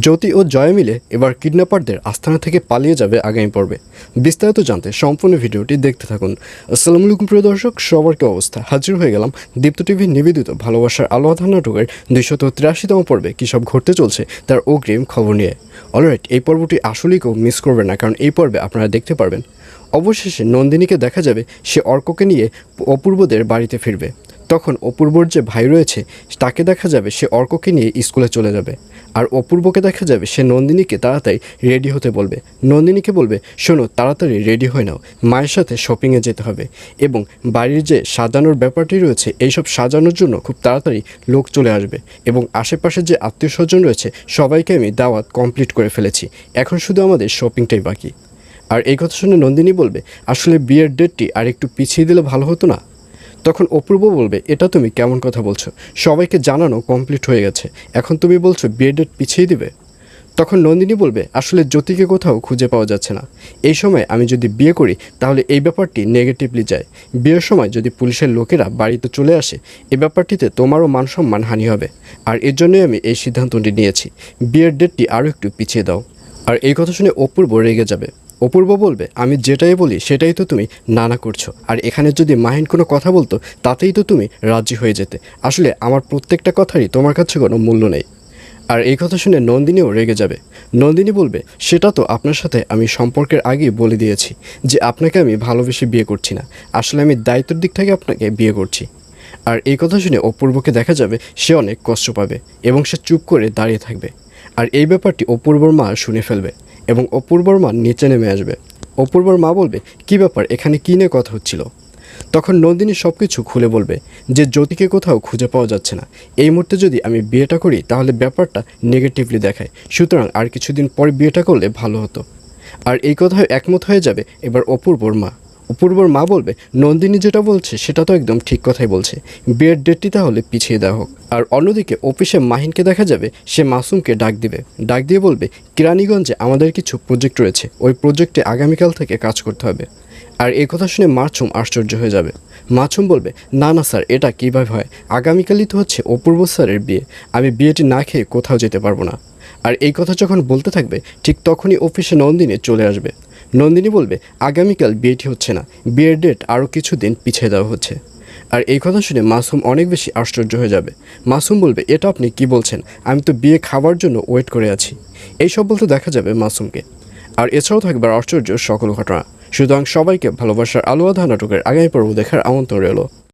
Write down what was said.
জ্যোতি ও জয় মিলে এবার কিডন্যাপারদের আস্থানা থেকে পালিয়ে যাবে আগামী পর্বে। বিস্তারিত জানতে সম্পূর্ণ ভিডিওটি দেখতে থাকুন। আসসালামু আলাইকুম, প্রিয় দর্শক, সবার অবস্থা? হাজির হয়ে গেলাম দীপ্ত টিভি নিবেদিত ভালোবাসার আলো আধার নাটকের দুইশত তিরাশিতম পর্বে। কী সব ঘটতে চলছে তার অগ্রিম খবর নিয়ে। অলরাইট এই পর্বটি আসলেই কেউ মিস করবে না, কারণ এই পর্বে আপনারা দেখতে পারবেন। অবশেষে নন্দিনীকে দেখা যাবে সে অর্ককে নিয়ে অপূর্বদের বাড়িতে ফিরবে। তখন অপূর্বর যে ভাই রয়েছে, তাকে দেখা যাবে সে অর্ককে নিয়ে স্কুলে চলে যাবে। আর অপূর্বকে দেখা যাবে সে নন্দিনীকে তাড়াতাড়ি রেডি হতে বলবে। নন্দিনীকে বলবে, শোনো, তাড়াতাড়ি রেডি হয়ে নাও। মায়ের সাথে শপিংয়ে যেতে হবে। এবং বাড়ির যে সাজানোর ব্যাপারটি রয়েছে, এইসব সাজানোর জন্য খুব তাড়াতাড়ি লোক চলে আসবে। এবং আশেপাশে যে আত্মীয় স্বজন রয়েছে, সবাইকে আমি দাওয়াত কমপ্লিট করে ফেলেছি। এখন শুধু আমাদের শপিংটাই বাকি। আর এই কথা শুনে নন্দিনী বলবে, আসলে বিয়ের ডেটটি আর একটু পিছিয়ে দিলে ভালো হতো না? তখন অপূর্ব বলবে, এটা তুমি কেমন কথা বলছো? সবাইকে জানানো কমপ্লিট হয়ে গেছে। এখন তুমি বলছো বিয়ের ডেট পিছিয়ে দিবে? তখন নন্দিনী বলবে, আসলে জ্যোতিকে কোথাও খুঁজে পাওয়া যাচ্ছে না। এই সময় আমি যদি বিয়ে করি, তাহলে এই ব্যাপারটি নেগেটিভলি যায়। বিয়ের সময় যদি পুলিশের লোকেরা বাড়িতে চলে আসে এই ব্যাপারটিতে তোমারও মান সম্মান হানি হবে। আর এর জন্যই আমি এই সিদ্ধান্তটি নিয়েছি। বিয়ের ডেটটি আরও একটু পিছিয়ে দাও। আর এই কথা শুনে অপূর্ব রেগে যাবে। অপূর্ব বলবে, আমি যেটাই বলি, সেটাই তো তুমি নানা করছ। আর এখানে যদি মাহিন কোনো কথা বলতো, তাতেই তো তুমি রাজি হয়ে যেতে। আসলে আমার প্রত্যেকটা কথারই তোমার কাছে কোনো মূল্য নেই। আর এই কথা শুনে নন্দিনীও রেগে যাবে। নন্দিনী বলবে, সেটা তো আপনার সাথে আমি সম্পর্কের আগেই বলে দিয়েছি, যে আপনাকে আমি ভালোবেসে বিয়ে করছি না। আসলে আমি দায়িত্বের দিক থেকে আপনাকে বিয়ে করছি। আর এই কথা শুনে অপূর্বকে দেখা যাবে, সে অনেক কষ্ট পাবে এবং সে চুপ করে দাঁড়িয়ে থাকবে। আর এই ব্যাপারটি অপূর্বর মা শুনে ফেলবে। এবং অপূর্বর মা নিচে নেমে আসবে। অপূর্বর মা বলবে, কি ব্যাপার? এখানে কী নিয়ে কথা হচ্ছিল? তখন নন্দিনী সব কিছু খুলে বলবে যে, জ্যোতিকে কোথাও খুঁজে পাওয়া যাচ্ছে না। এই মুহূর্তে যদি আমি বিয়েটা করি, তাহলে ব্যাপারটা নেগেটিভলি দেখায়। সুতরাং আর কিছুদিন পরে বিয়েটা করলে ভালো হতো। আর এই কথায় একমত হয়ে যাবে এবার অপূর্বর মা। অপূর্বর মা বলবে, নন্দিনী যেটা বলছে সেটা তো একদম ঠিক কথাই বলছে। বিয়ের ডেটটি তাহলে পিছিয়ে দেওয়া হোক। আর অন্যদিকে অফিসে মাহিনকে দেখা যাবে, সে মাসুমকে ডাক দিবে। ডাক দিয়ে বলবে, কিরানীগঞ্জে আমাদের কিছু প্রজেক্ট রয়েছে। ওই প্রজেক্টে আগামীকাল থেকে কাজ করতে হবে। আর এই কথা শুনে মাছুম আশ্চর্য হয়ে যাবে। মাছুম বলবে, না না, স্যার, এটা কীভাবে হয়? আগামীকালই তো হচ্ছে অপূর্ব স্যারের বিয়ে। আমি বিয়েটি না খেয়ে কোথাও যেতে পারব না। আর এই কথা যখন বলতে থাকবে, ঠিক তখনই অফিসে নন্দিনী চলে আসবে। নন্দিনী বলবে, আগামীকাল বিয়েটি হচ্ছে না। বিয়ের ডেট আরও কিছুদিন পিছিয়ে দেওয়া হচ্ছে। আর এই কথা শুনে মাসুম অনেক বেশি আশ্চর্য হয়ে যাবে। মাসুম বলবে, এটা আপনি কি বলছেন? আমি তো বিয়ে খাওয়ার জন্য ওয়েট করে আছি। এইসব বলতে দেখা যাবে মাসুমকে। আর এছাড়াও থাকবে আশ্চর্য সকল ঘটনা। সুতরাং সবাইকে ভালোবাসার আলোয়া নাটকের আগামী পর্ব দেখার আমন্ত্রণ রইল।